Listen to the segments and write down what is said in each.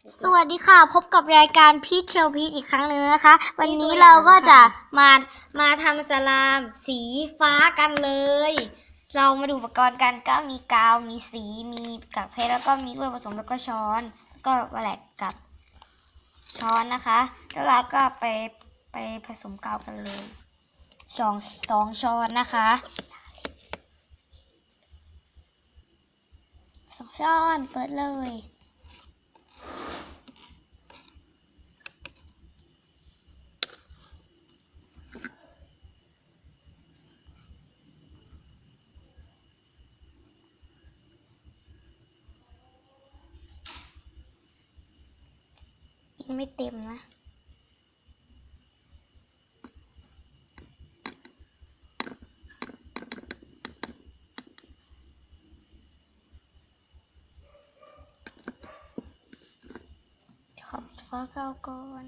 สวัสดีค่ะ พบกับรายการพีชเชลพีชอีกครั้งหนึ่งนะคะ วันนี้เราก็จะมามาทำสลาม สีฟ้ากันเลย เรามาดูอุปกรณ์กันก็มีกาวมีสีมีกากเพชรแล้วก็มีถ้วยผสมแล้วก็ช้อนแล้วก็แหลกกับช้อนนะคะ แล้วเราก็ไปไปผสมกาวกันเลยสองสองช้อนนะคะสองช้อนเปิดเลย ยังไม่เต็มนะขอปิดฟ้าเก้าก่อน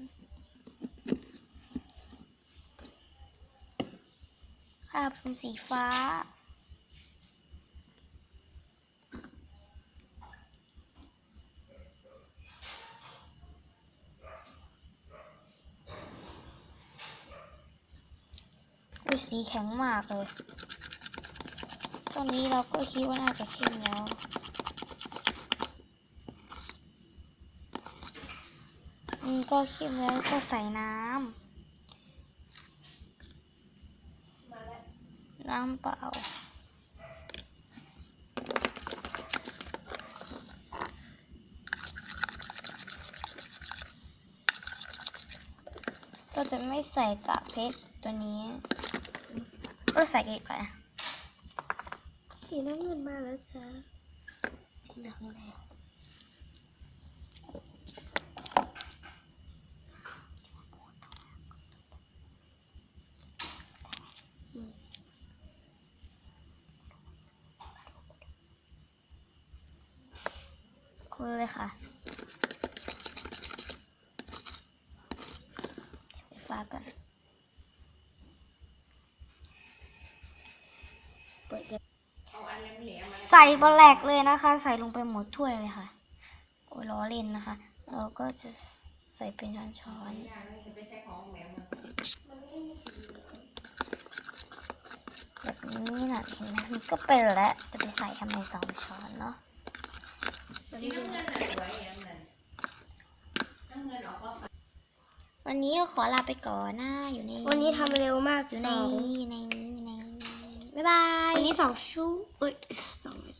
ค่ะเป็นสีฟ้า ยสีแข็งมากเลยตอนนี้เราก็คิดว่าน่าจะเข้มแล้ว นี่ก็เข้มแล้วก็ใส่น้ำ น้ำเปล่าเราจะไม่ใส่กากเพชร ตัวนี้ก็ใส่กี่ก่อนนะสีน้ำเงินมาแล้วจ้าสีเหลืองแล้วคนเลยค่ะไปฟ้าก่อน ปิดจะใส่บอลแหลกเลยนะคะ ใส่ลงไปหมดถ้วยเลยค่ะ โอ้ยล้อเล่นนะคะ เราก็จะใส่เป็นช้อนๆแบบนี้นะเห็นไหมมันก็เป็นแล้ว จะไปใส่ทำไมสองช้อนเนาะวันนี้ก็ขอลาไปก่อนนะอยู่ใน วันนี้ทำเร็วมากอยู่ในสองนี้ใน นี้ในนี้บ๊ายบ